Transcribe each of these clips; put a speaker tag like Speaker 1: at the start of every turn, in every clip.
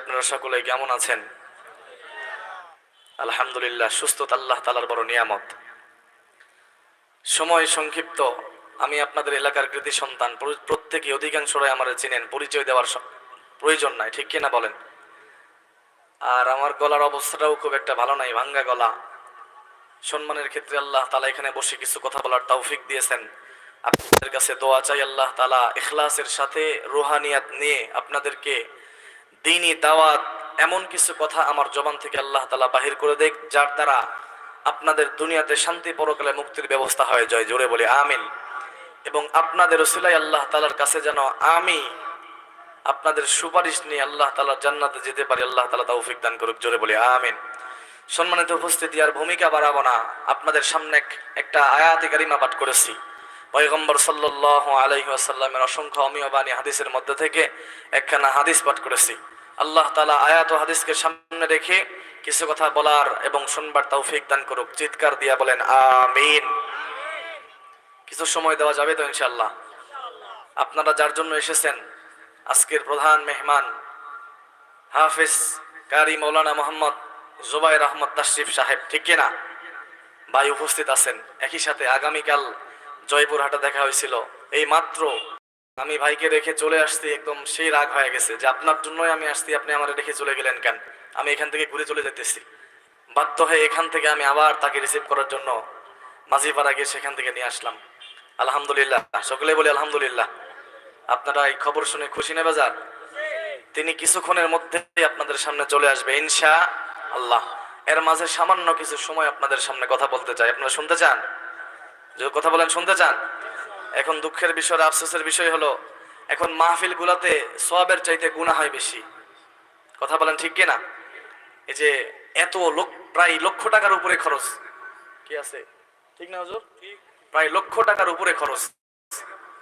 Speaker 1: আপনারা সকলে কেমন আছেন? আলহামদুলিল্লাহ, সুস্থতা আল্লাহ তালার বড় নিয়ামত। সময় সংক্ষিপ্ত, আমি আপনাদের এলাকার কৃতি সন্তান প্রত্যেকে অধিকাংশরাই আমার চিনেন, পরিচয় দেওয়ার প্রয়োজন নাই, ঠিক কিনা বলেন? আর আমার গলার অবস্থাটাও খুব একটা ভালো নাই, ভাঙ্গা গলা। সম্মানের ক্ষেত্রে আল্লাহ তালা এখানে বসে কিছু কথা বলার তৌফিক দিয়েছেন। আপনাদের কাছে দোয়া চাই আল্লাহ তালা ইখলাসের সাথে রুহানিয়াত নিয়ে আপনাদেরকে দিনই দাওয়াত, এমন কিছু কথা আমার জবান থেকে আল্লাহ তালা বাহির করে দেখ, যার দ্বারা আপনাদের দুনিয়াতে শান্তি পরকালে মুক্তির ব্যবস্থা হয়ে। যায় জোরে বলি, আমিন। এবং আপনাদের ওসিলাই আল্লাহ তালার কাছে যেন আমি আপনাদের সুপারিশ নিয়ে আল্লাহ তালা জান্নাতে যেতে পারি, আল্লাহ তালা তৌফিক দান করুক। জোরে বলি, আমিন। সম্মানিত উপস্থিতি, আর ভূমিকা বাড়াবো না। আপনাদের সামনে এক- একটা আয়াতে কারিমা পাঠ করেছি। পয়গম্বর সাল্লাল্লাহু আলাইহি ওয়াসাল্লামের অসংখ্য অমীয় বাণী হাদিসের মধ্যে থেকে একখানা হাদিস পাঠ করেছি। আল্লাহ তালা আয়াত ও হাদিসকে সামনে রেখে কিছু কথা বলার এবং শুনবার তৌফিক দান করুক। চিৎকার দিয়া বলেন, আমিন। কিছু সময় দেওয়া যাবে তো ইনশাল্লাহ আপনারা যার জন্য এসেছেন, আজকের প্রধান মেহমান, হাফিজ কারি মৌলানা মোহাম্মদ জুবাইর আহমদ তাশরিফ সাহেব, ঠিক কিনা ভাই উপস্থিত আছেন। একই সাথে আগামীকাল জয়পুরহাটে দেখা হয়েছিল। এই মাত্র আমি ভাইকে রেখে চলে আসছি একদম সেই রাগ হয়ে গেছে যে আপনার জন্যই আমি আসছি, আপনি আমার রেখে চলে গেলেন কেন? আমি এখান থেকে ঘুরে চলে যেতেছি বাধ্য হয়ে এখান থেকে আমি আবার তাকে রিসিভ করার জন্য মাঝিপাড়া গিয়ে সেখান থেকে নিয়ে আসলাম। আলহামদুলিল্লাহ। সকলে বলি আলহামদুলিল্লাহ। আপনারা এই খবর শুনে খুশি নেবে যান তিনি কিছুক্ষণের মধ্যেই আপনাদের সামনে চলে আসবে, ইনশা আল্লাহ। এর মাঝে সামান্য কিছু সময় আপনাদের সামনে কথা বলতে চাই। আপনারা শুনতে চান? যদি কথা বলেন শুনতে চান? এখন দুঃখের বিষয় আফসোসের বিষয় হলো এখন মাহফিল গুলাতে সবের চাইতে গুণা হয় বেশি। কথা বলেন ঠিক কিনা? এই যে এত লোক প্রায় লক্ষ টাকার উপরে খরচ। কি আছে? ঠিক না হজুর? প্রায় লক্ষ টাকার উপরে খরচ।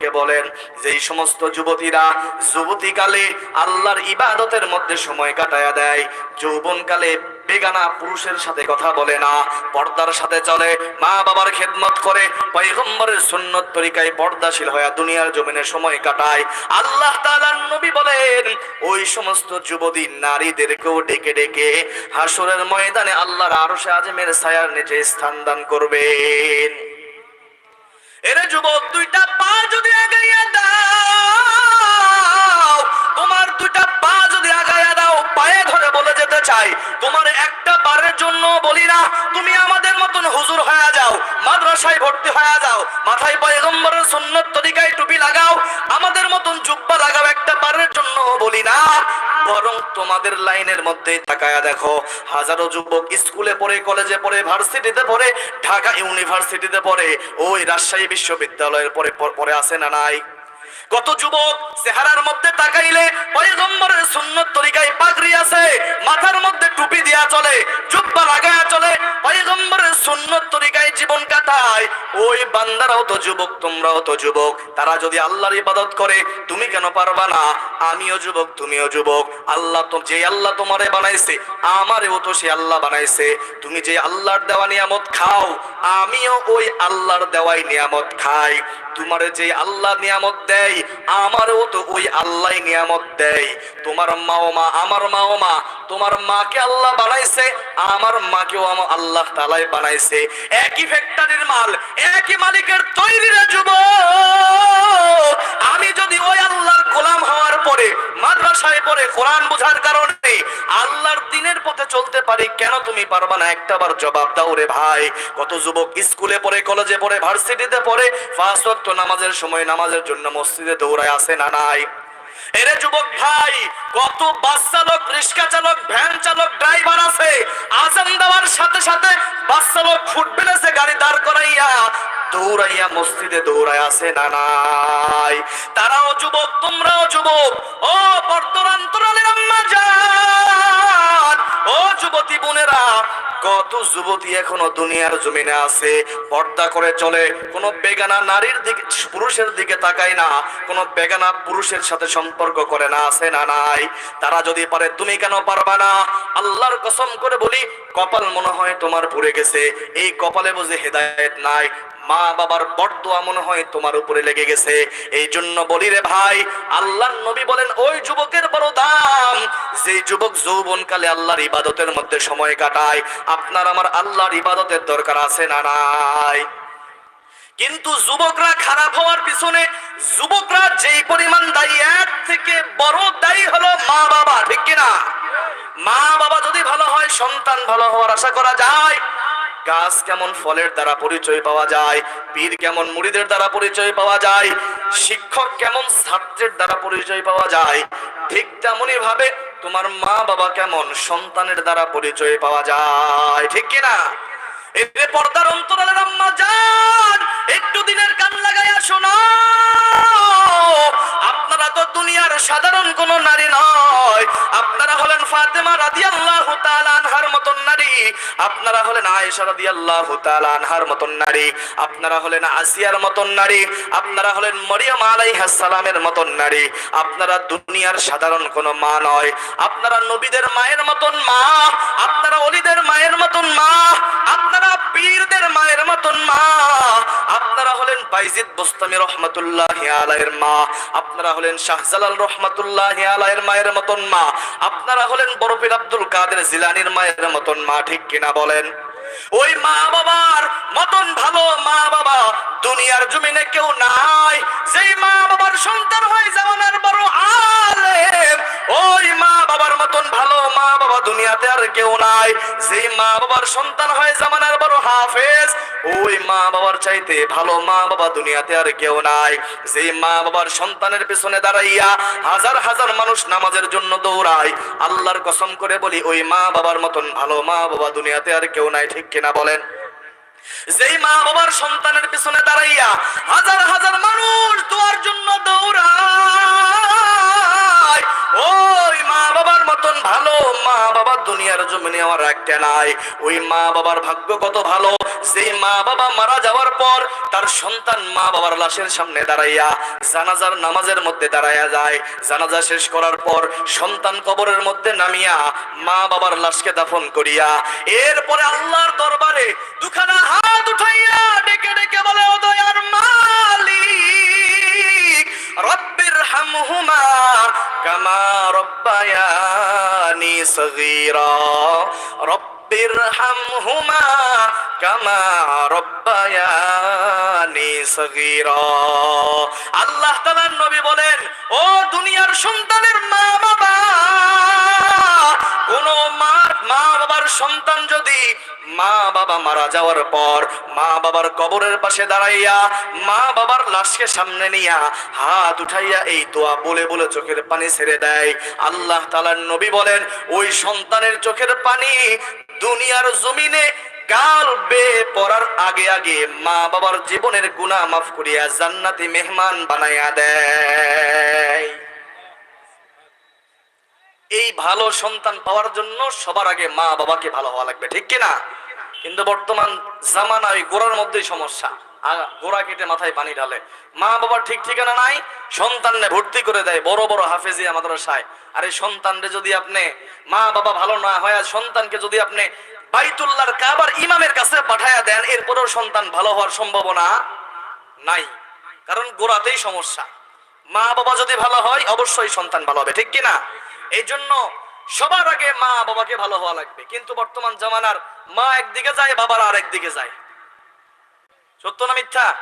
Speaker 1: কে বলেন যে এই সমস্ত যুবতীরা যুবতীকালে আল্লাহর ইবাদতের মধ্যে সময় কাটায়া দেয়, যৌবনকালে বেগানা পুরুষের সাথে কথা বলে না, পর্দার সাথে চলে মা বাবার খেদমত করে, পয়গম্বরের সুন্নত তরিকায় পর্দাশীল হয়ে দুনিয়ার জমিনে সময় কাটায়। আল্লাহ তাআলার নবী বলেন, ওই সমস্ত যুবতী নারীদেরকেও ডেকে ডেকে হাসরের ময়দানে আল্লাহর আরশে আজমের ছায়ার নিচে স্থান দান করবেন। এরে যুবক, দুইটা পা যদি আগাইয়া দাও, তোমার দুইটা পা যদি আগাইয়া দাও, পায়ে ধরে বলে যেতে চাই। তোমার বারের জন্য বলি না, তুমি আমাদের মতন হুজুর হয়ে যাও, মাদ্রাসায় ভর্তি হয়ে যাও, মাথায় পয়গম্বরের সুন্নত তরিকায় টুপি লাগাও, আমাদের মতন জুব্বা লাগাও একটা জন্য বলি না, বরং তোমাদের লাইনের মধ্যে তাকায়া দেখো, হাজারো যুবক স্কুলে পড়ে, কলেজে পড়ে, ভার্সিটিতে পড়ে, ঢাকা ইউনিভার্সিটিতে পড়ে, ওই রাজশাহী বিশ্ববিদ্যালয়ের পরে পরে আসে না নাই? কত যুবক চেহারার মধ্যে তাকাইলে পয়গম্বরের সুন্নত তরিকায় পাগড়ি আছে, মাথার মধ্যে টুপি দিয়া চলে জুব্বা লাগায়া ওই বান্দারাও তো যুবক, তোমরাও তো যুবক। তারা যদি আল্লাহর ইবাদত করে, তুমি কেন পারবা না? আমিও যুবক, তুমিও যুবক। আল্লাহ তো যে আল্লাহ তোমারে বানাইছে, আমারেও তো সে আল্লাহ বানাইছে। তুমি যে আল্লাহর দেওয়া নিয়ামত খাও, আমিও ওই আল্লাহর দেওয়াই নিয়ামত খাই। তোমারে যে আল্লাহ নিয়ামত দেয়, আমারও তো ওই আল্লাহ নিয়ামত দেয়। তোমার মাও মা, আমার মাও মা, তোমার মাকে আল্লাহ বানাইছে, আমার মাকেও আমার আল্লাহ তালাই বানাইছে। একই ফ্যাক্টরির মাল একই মালিকের তৈরি রে যুবক। আমি যদি ওই আল্লাহর গোলাম হওয়ার পরে মাদ্রাসায় পড়ে কোরআন বোঝার কারণে আল্লাহর দিনের পথে চলতে পারি, কেন তুমি পারবা না? একটাবার জবাব দাও রে ভাই। কত যুবক স্কুলে পড়ে, কলেজে পড়ে, ভার্সিটিতে পড়ে ওয়াক্ত নামাজের সময় নামাজের জন্য মসজিদে দৌড়ায়, আসে না নাই? এরে যুবক ভাই, কত বাস চালক, রিক্সা চালক, ভ্যান চালক, ড্রাইভার আছে। আজান দেওয়ার সাথে সাথে বাস চালক ফুটবেল আছে গাড়ি দাঁড় করাইয়া। দৌড়াইয়া মসজিদে দৌড়ায় আছে না তারাও যুবক, তোমরাও যুবক। ও বর্তমান্তরালের আম্মা যান। ও যুবতী বোনেরা, কত যুবতী এখনও দুনিয়ার জমিনে আছে, পর্দা করে চলে, কোনো বেগানা নারীর দিকে, পুরুষের দিকে তাকায় না, কোনো বেগানা পুরুষের সাথে সম্পর্ক করে না, আছে না নাই? তারা যদি পারে, তুমি কেন পারবা না? আল্লাহর কসম করে বলি, কপাল মনে হয় তোমার পুড়ে গেছে। এই কপালে বুঝে হেদায়েত নাই। মা বাবার বরদোয়া মনে হয় তোমার উপরে লেগে গেছে। এই জন্য বলি রে ভাই আল্লাহ নবী বলেন, ওই যুবকের বড় দাম। যে যুবক যৌবনকালে আল্লাহর ইবাদতের মধ্যে সময় কাটায়, আপনার আমার আল্লাহর ইবাদতের দরকার আছে না নাই? কিন্তু যুবকরা খারাপ হওয়ার পিছনে, যুবকরা যেই পরিমাণ দায়ী, এক থেকে বড় দায়ী হলো মা বাবা ঠিক কিনা? মা বাবা যদি ভালো হয়, সন্তান ভালো হওয়ার আশা করা যায়। গাছ কেমন ফলের দ্বারা পরিচয় পাওয়া যায় পীর কেমন মুড়িদের দ্বারা পরিচয় পাওয়া যায়, শিক্ষক কেমন ছাত্রের দ্বারা পরিচয় পাওয়া যায়, ঠিক তেমনই ভাবে তোমার মা বাবা কেমন সন্তানের দ্বারা পরিচয় পাওয়া যায়, ঠিক কিনা? এতে পর্দার অন্তরালের যান, একটু দিনের কান লাগাইয়া আপনারা তো দুনিয়ার সাধারণ কোন নারী নয়। আপনারা হলেন ফাতেমা আনহার মতন নারী। আপনারা হলেন আয়েশা আনহার মতন নারী। আপনারা হলেন আসিয়ার মতন নারী। আপনারা হলেন মরিয়ম সালামের মতন নারী। আপনারা দুনিয়ার সাধারণ কোন মা নয়। আপনারা নবীদের মায়ের মতন মা। আপনারা অলিদের মায়ের মতন মা। আপনারা পীরদের মায়ের মতন মা। আপনারা হলেন বাইজিদ বোস্তামি রহমাতুল্লাহ আলাইয়ের মা। আপনারা হলেন শাহজালাল রহমাতুল্লাহ আলাইয়ের মায়ের মতন মা। আপনারা হলেন বরফির আব্দুল কাদের জিলানির মায়ের মতন মা, ঠিক কিনা বলেন? ওই মা বাবার মতন ভালো মা বাবা দুনিয়ার জমিনে কেউ নাই। যেই মা বাবার সন্তান হয় জামানার বড় আলেম, ওই মা বাবার মতন ভালো মা বাবা দুনিয়াতে আর কেউ নাই। যেই মা বাবার সন্তান হয় জামানার বড় হাফেজ, ওই মা বাবার চাইতে ভালো মা বাবা দুনিয়াতে আর কেউ নাই। যেই মা বাবার সন্তানের পেছনে দাঁড়াইয়া হাজার হাজার মানুষ নামাজের জন্য দৌড়ায়, আল্লাহর কসম করে বলি, ওই মা বাবার মতন ভালো মা বাবা দুনিয়াতে আর কেউ নাই, ঠিক কিনা বলেন? যেই মা বাবার সন্তানের পিছনে দাঁড়াইয়া হাজার হাজার দুনিয়ার জমিনে আমার একটা নাই। ওই মা বাবার ভাগ্য কত ভালো? সেই মা বাবা মারা যাওয়ার পর তার সন্তান মা বাবার লাশের সামনে দাঁড়াইয়া জানাজার নামাজের মধ্যে দাঁড়াইয়া যায়। জানাজা শেষ করার পর সন্তান কবরের মধ্যে নামিয়া মা বাবার লাশকে দাফন করিয়া এরপরে আল্লাহর দরবারে দুখানা হাত উঠাইয়া সগীরা রব্বির হামহুমা কামা রব্বায়ানি সগীরা আল্লাহ তাআলার নবী বলেন, ও দুনিয়ার সন্তানের মা বাবা কোন মা বাবার সন্তান যদি মা বাবা মারা যাওয়ার পর মা বাবার কবরের পাশে দাঁড়াইয়া মা বাবার লাশকে সামনে নিয়া হাত উঠাইয়া এই দোয়া বলে বলে চোখের পানি ছেড়ে দেয়। আল্লাহ তালার নবী বলেন, ওই সন্তানের চোখের পানি দুনিয়ার জমিনে গাল বে পড়ার আগে আগে মা বাবার জীবনের গুনাহ মাফ করিয়া জান্নাতি মেহমান বানাইয়া দেয়। এই ভালো সন্তান পাওয়ার জন্য সবার আগে মা বাবাকে ভালো হওয়া লাগবে, ঠিক কিনা? কিন্তু বর্তমান জামানা ওই গোড়ার মধ্যেই সমস্যা। গোড়া কেটে মাথায় পানি ঢালে। মা বাবার ঠিক ঠিকানা নাই, সন্তানরে ভর্তি করে দেয় বড় বড় হাফেজিয়া মাদ্রাসায়। আর এই সন্তানরে যদি আপনি মা বাবা ভালো না হয় আর সন্তানকে যদি আপনি বাইতুল্লাহর কাবার ইমামের কাছে পাঠায়া দেন, এরপরেও সন্তান ভালো হওয়ার সম্ভাবনা নাই। কারণ গোড়াতেই সমস্যা। মা বাবা যদি ভালো হয়, অবশ্যই সন্তান ভালো হবে, ঠিক কিনা? এই জন্য সবার আগে মা বাবাকে ভালো হওয়া লাগবে। কিন্তু বর্তমান জামানার মা একদিকে যায়, বাবার আর একদিকে যায়। সত্য না মিথ্যা?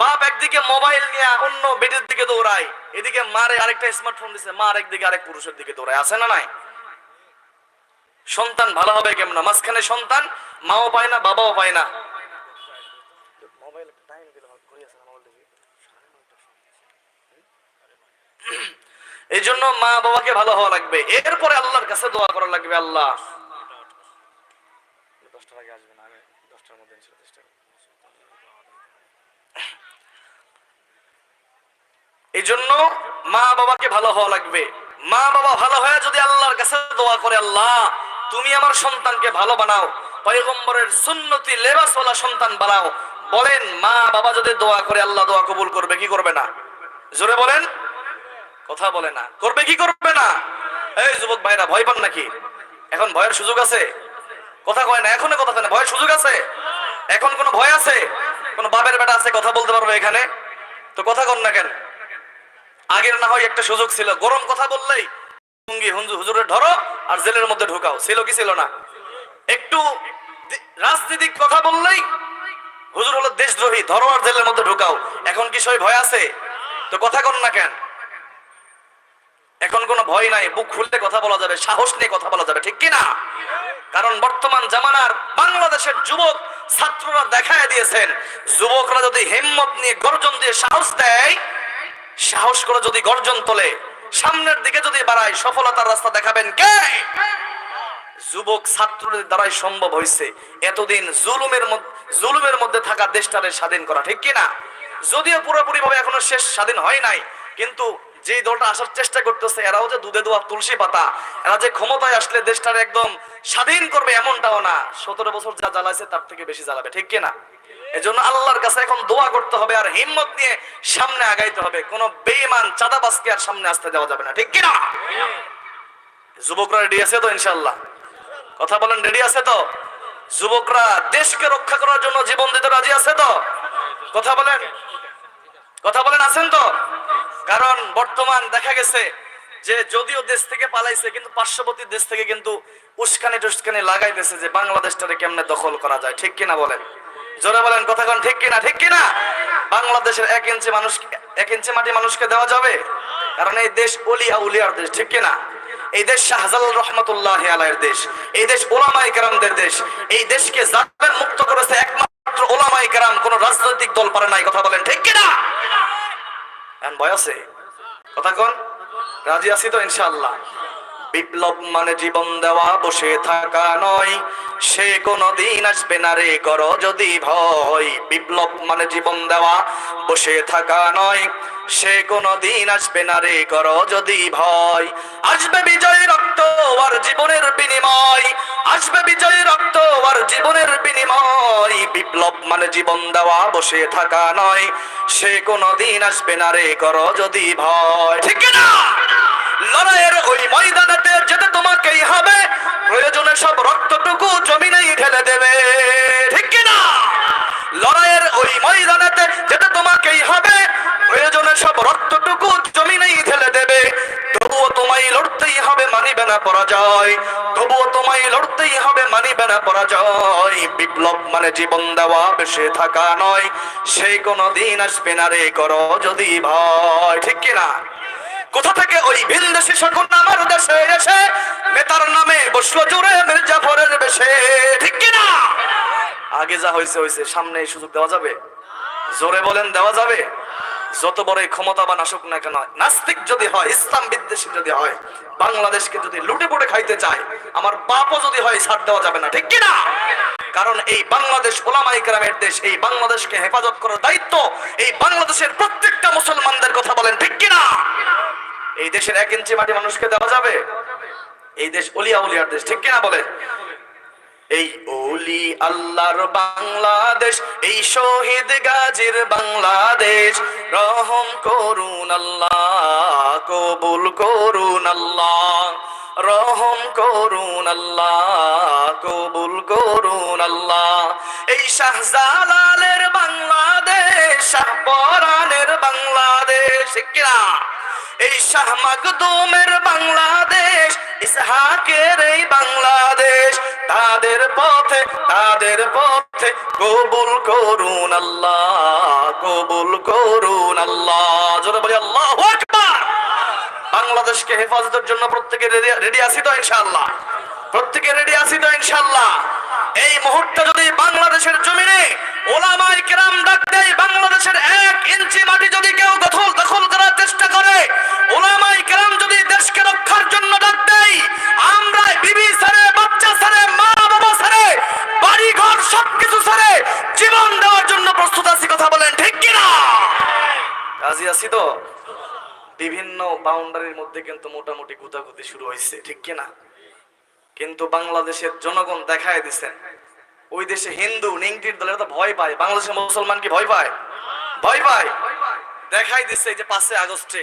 Speaker 1: বাপ একদিকে মোবাইল নিয়ে অন্য বেটের দিকে দৌড়ায়, এদিকে মারে আরেকটা স্মার্টফোন দিছে মা আরেকদিকে আরেক পুরুষের দিকে দৌড়ায়। আছে না নাই? সন্তান ভালো হবে কেমন? মাঝখানে সন্তান, মাও পায় না, বাবাও পায় না। এই জন্য মা বাবাকে ভালো হওয়া লাগবে। এরপরে আল্লাহর কাছে দোয়া করা লাগবে আল্লাহ। এই জন্য মা বাবাকে ভালো হওয়া লাগবে। মা বাবা ভালো হয়ে যদি আল্লাহর কাছে দোয়া করে আল্লাহ, তুমি আমার সন্তানকে ভালো বানাও, পয়গম্বরের সুন্নতি লেবাসওয়ালা সন্তান বানাও। বলেন, মা বাবা যদি দোয়া করে, আল্লাহ দোয়া কবুল করবে, কি করবে না? জোরে বলেন। কথা বলে না। করবে কি করবে না? এই যুবক ভাইরা, ভয় পান নাকি? এখন ভয়ের সুযোগ আছে? কথা কয় না, এখনও কথা কয় না, ভয়ের সুযোগ আছে? এখন কোনো ভয় আছে? কোন বাপের বেটা আছে, কথা বলতে পারবে এখানে? তো কথা কন না কেন? আগের না হয় একটা সুযোগ ছিল, গরম কথা বললেই সঙ্গী হুজুর হুজুরে ধরো আর জেলের মধ্যে ঢুকাও, ছিল কি ছিল না? একটু রাজনীতিক কথা বললেই হুজুর হলো দেশদ্রোহী, ধরো আর জেলের মধ্যে ঢুকাও। এখন কি সই ভয় আছে? তো কথা কন না কেন? এখন কোনো ভয় নাই, বুক খুলতে কথা বলা যাবে, সাহস নিয়ে কথা বলা যাবে, ঠিক কি না? কারণ বর্তমান জামানার বাংলাদেশের যুবক ছাত্ররা দেখায় দিয়েছেন, যুবকরা যদি হিম্মত নিয়ে গর্জন দিয়ে সাহস দেয়, সাহস করে যদি গর্জন তোলে, সামনের দিকে যদি বাড়ায়, সফলতার রাস্তা দেখাবেন কে? যুবক ছাত্রদের দ্বারাই সম্ভব হয়েছে, এতদিন জুলুমের জুলুমের মধ্যে থাকা দেশটারে স্বাধীন করা, ঠিক কি না? যদিও পুরোপুরি ভাবে এখনও শেষ স্বাধীন হয় নাই, কিন্তু যে দলটা আসার চেষ্টা করতেছে, এরাও যে দুধে দোয়া তুলসী পাতা, এরা যে ক্ষমতায় আসলে দেশটার একদম স্বাধীন করবে এমনটাও না। সতেরো বছর যা জ্বালাইছে, তার থেকে বেশি জ্বালাবে, ঠিক কি না? এজন্য আল্লাহর কাছে এখন দোয়া করতে হবে আর হিম্মত নিয়ে সামনে আগাইতে হবে। কোনো বেঈমান, চাঁদাবাজকে আর সামনে আসতে দেওয়া যাবে না, ঠিক কি না? যুবকরা রেডি আছে তো ইনশাল্লাহ কথা বলেন রেডি আছে তো? যুবকরা দেশকে রক্ষা করার জন্য জীবন দিতে রাজি আছে তো? কথা বলেন? কথা বলেন, আছেন তো? কারণ বর্তমান দেখা গেছে যে যদিও দেশ থেকে পালাইছে, কিন্তু পার্শ্ববর্তী দেশ থেকে কিন্তু উস্কানি টুস্কানি লাগাইতেছে যে বাংলাদেশটারে কেমনে দখল করা যায়, ঠিক কিনা বলেন? জোরে বলেন কথা কোন, ঠিক কিনা ঠিক কিনা? বাংলাদেশের এক ইঞ্চি মানুষ, এক ইঞ্চি মাটি মানুষকে দেওয়া যাবে? কারণ এই দেশ অলিয়া উলিয়ার দেশ, ঠিক কিনা? এই দেশ শাহজালাল রহমতুল্লাহ আলাইয়ের দেশ, এই দেশ ওলামাই কেরামদের দেশ, এই দেশকে জালেম মুক্ত করেছে একমাত্র ওলামাই কেরাম, কোন রাজনৈতিক দল পারে নাই, কথা বলেন, ঠিক কিনা? এখন ভয় কথা কন? রাজি আছি তো ইনশাআল্লাহ। বিপ্লব মানে জীবন দেওয়া, বসে থাকা নয়। সে কোনো দিন আসবে না রে, করো যদি ভয়। বিপ্লব মানে জীবন দেওয়া, বসে থাকা নয়। সে কোনো দিন আসবে না রে, করো যদি ভয়। আসবে বিজয় রক্ত আর জীবনের বিনিময়। আসবে বিজয় রক্ত আর জীবনের বিনিময়। বিপ্লব মানে জীবন দেওয়া, বসে থাকা নয়। সে কোনো দিন আসবে না রে, করো যদি ভয়। ঠিক না লড়াইয়ের ওই ময়দানেতে যেতে তোমাকেই হবে। প্রয়োজনে সব রক্তটুকু জমিনেই ঢেলে দেবে। ঠিক কি না? লড়াইয়ের ওই ময়দানেতে যেতে তোমাকেই হবে। প্রয়োজনে সব রক্তটুকু জমিনেই ঢেলে দেবে। তবুও তোমায় লড়তেই হবে মানিবে না পরাজয়। তবুও তোমায় লড়তেই হবে মানিবে না পরাজয়। বিপ্লব মানে জীবন দেওয়া বেশে থাকা নয়। সেই কোনো দিন আসবে না রে করো যদি ভয়। ঠিক কিনা কোথা থেকে? ওই ভিনদেশি শকুন আমার দেশে এসে, নেতার নামে বসল জুড়ে মির্জাফরের বেশে। ঠিক কিনা আগে যা হয়েছে হয়েছে সামনে এই সুযোগ দেওয়া যাবে? জোরে বলেন, দেওয়া যাবে? যত বড় ক্ষমতাবান আসুক না কেন, নাস্তিক যদি হয়, ইসলাম বিদ্বেষী যদি হয়, বাংলাদেশকে যদি লুটে পুটে খাইতে চায়, আমার বাপও যদি হয়, ছাড় দেওয়া যাবে না। ঠিক কিনা কারণ এই বাংলাদেশ ওলামাই কেরামের দেশ, এই বাংলাদেশকে হেফাজত করার দায়িত্ব, এই বাংলাদেশের প্রত্যেকটা মুসলমানদের কথা বলেন, ঠিক কিনা? এই দেশের এক ইঞ্চি মাটি মানুষকে দেওয়া যাবে? এই দেশ অলিয়া উলিয়ার দেশ, ঠিক কিনা বলে এই ওলি আল্লাহর বাংলাদেশ, এই শহীদ গাজীর বাংলাদেশ, রহম করুন আল্লাহ, কবুল করুন আল্লাহ। রহম করুন আল্লাহ, কবুল করুন আল্লাহ। এই শাহজালালের বাংলাদেশ শাহপরানের বাংলাদেশ, ঠিক কিনা? এই শাহ মাকদুমের বাংলাদেশ, ইসহাকের এই বাংলাদেশ, তাদের পথে তাদের পথে কবুল করুন আল্লাহ, কবুল করুন আল্লাহ। জোরে বলি, আল্লাহ বাংলাদেশকে হেফাজতের জন্য প্রত্যেকে রেডি আছি তো ইনশাল্লাহ প্রত্যেকে রেডি আছি তো ইনশাল্লাহ এই মুহূর্তে যদি বাংলাদেশের জমিনে ওলামাই কেরাম ডাক দেয়, বাংলাদেশের এক ইঞ্চি মাটি যদি কেউ দখল দখল করার চেষ্টা করে, ওলামাই কেরাম যদি দেশকে রক্ষার জন্য ডাক দেয় আমরা বিবি সারে বাচ্চা সারে মা বাবা সারে বাড়ি ঘর সবকিছু সারে জীবন দেওয়ার জন্য প্রস্তুত আছি কথা বলেন ঠিক কিনা রাজি আছি তো বিভিন্ন বাউন্ডারির মধ্যে কিন্তু মোটামুটি গুতাগুতি শুরু হয়েছে, ঠিক কিনা কিন্তু বাংলাদেশের জনগণ দেখায় দিছে। ওই দেশে হিন্দু, নিংটির দলের তো ভয় পায়, বাংলাদেশের মুসলমান কি ভয় পায়? ভয় পায়। দেখাই দিচ্ছে এই যে পাঁচে আগস্টে।